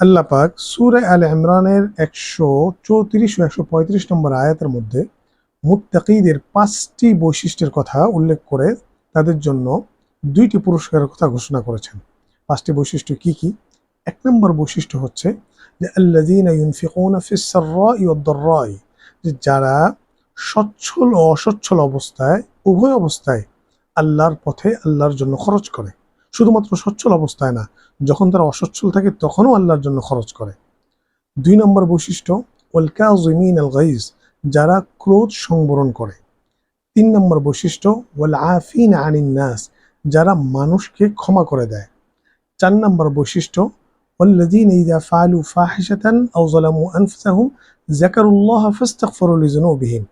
আল্লাহ পাক সুরে আল ইমরানের একশো চৌত্রিশ ও একশো পঁয়ত্রিশ নম্বর আয়াতের মধ্যে মুত্তাকিদের পাঁচটি বৈশিষ্ট্যের কথা উল্লেখ করে তাদের জন্য দুইটি পুরস্কারের কথা ঘোষণা করেছেন। পাঁচটি বৈশিষ্ট্য কি কি? এক নম্বর বৈশিষ্ট্য হচ্ছে যে যে যারা সচ্ছল ও অসচ্ছল অবস্থায়, উভয় অবস্থায় আল্লাহর পথে আল্লাহর জন্য খরচ করে। শুধুমাত্র সচ্ছল অবস্থায় না যখন তারা অসচ্ছল থাকে তখনও আল্লাহর জন্য খরচ করে দুই নম্বর বৈশিষ্ট্য ওয়াল কাযিমিন আল গাইজ যারা ক্রোধ সংবরণ করে তিন নম্বর বৈশিষ্ট্য ওয়াল আফিন আনিন নাস যারা মানুষকে ক্ষমা করে দেয় চার নম্বর বৈশিষ্ট্য والذين إذا فعلوا فاحشة أو ظلموا أنفسهم ذكروا الله فاستغفروا لذنوبهم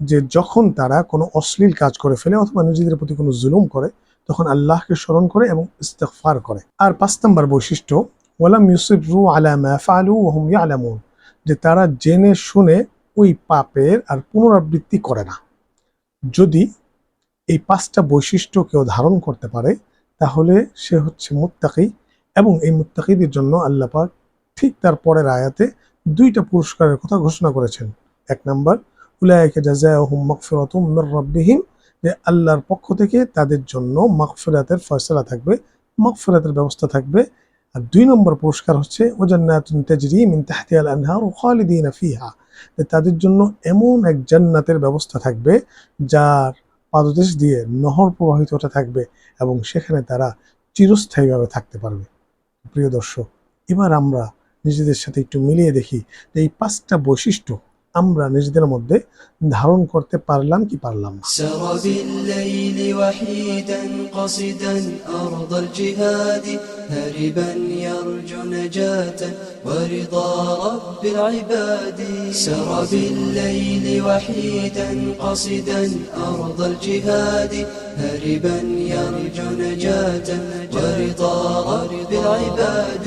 যে যখন তারা কোনো অশ্লীল কাজ করে ফেলে অথবা নিজেদের প্রতি কোনো জুলুম করে তখন আল্লাহকে স্মরণ করে এবং ইস্তেগফার করে। আর পাঁচ নম্বর বৈশিষ্ট্য, ওয়ালাম ইউসিরু আলা মা ফালু ওয়া হুম ইয়ালামুন, যে তারা জেনে শুনে ওই পাপের আর পুনরাবৃত্তি করে না। যদি এই পাঁচটা বৈশিষ্ট্য কেউ ধারণ করতে পারে, তাহলে সে হচ্ছে মুত্তাকি এবং এই মুত্তাকিদের জন্য আল্লাহ পাক ঠিক তার পরের আয়াতে দুইটা পুরস্কারের কথা ঘোষণা করেছেন। এক নম্বর উলায়কে জাযাহুম মাগফিরাতুম মির রাব্বিহিম যে আল্লাহর পক্ষ থেকে তাদের জন্য মাগফিরাতের ফয়সালা থাকবে, মাগফিরাতের ব্যবস্থা থাকবে। আর দুই নম্বর পুরস্কার হচ্ছে ফিহা। তাদের জন্য এমন এক জান্নাতের ব্যবস্থা থাকবে, যার পাদদেশ দিয়ে নহর প্রবাহিত হতে থাকবে এবং সেখানে তারা চিরস্থায়ীভাবে থাকতে পারবে। প্রিয় দর্শক, এবার আমরা নিজেদের সাথে একটু মিলিয়ে দেখি যে এই পাঁচটা বৈশিষ্ট্য আমরা নিজেদের মধ্যে ধারণ করতে পারলাম কি পারলাম না سر بالليل وحيدا قصدا أرض الجهاد هربا يرجو نجاة ورضا رب العباد سر بالليل وحيدا قصدا أرض الجهاد هربا يرجو نجاة ورضا رب العباد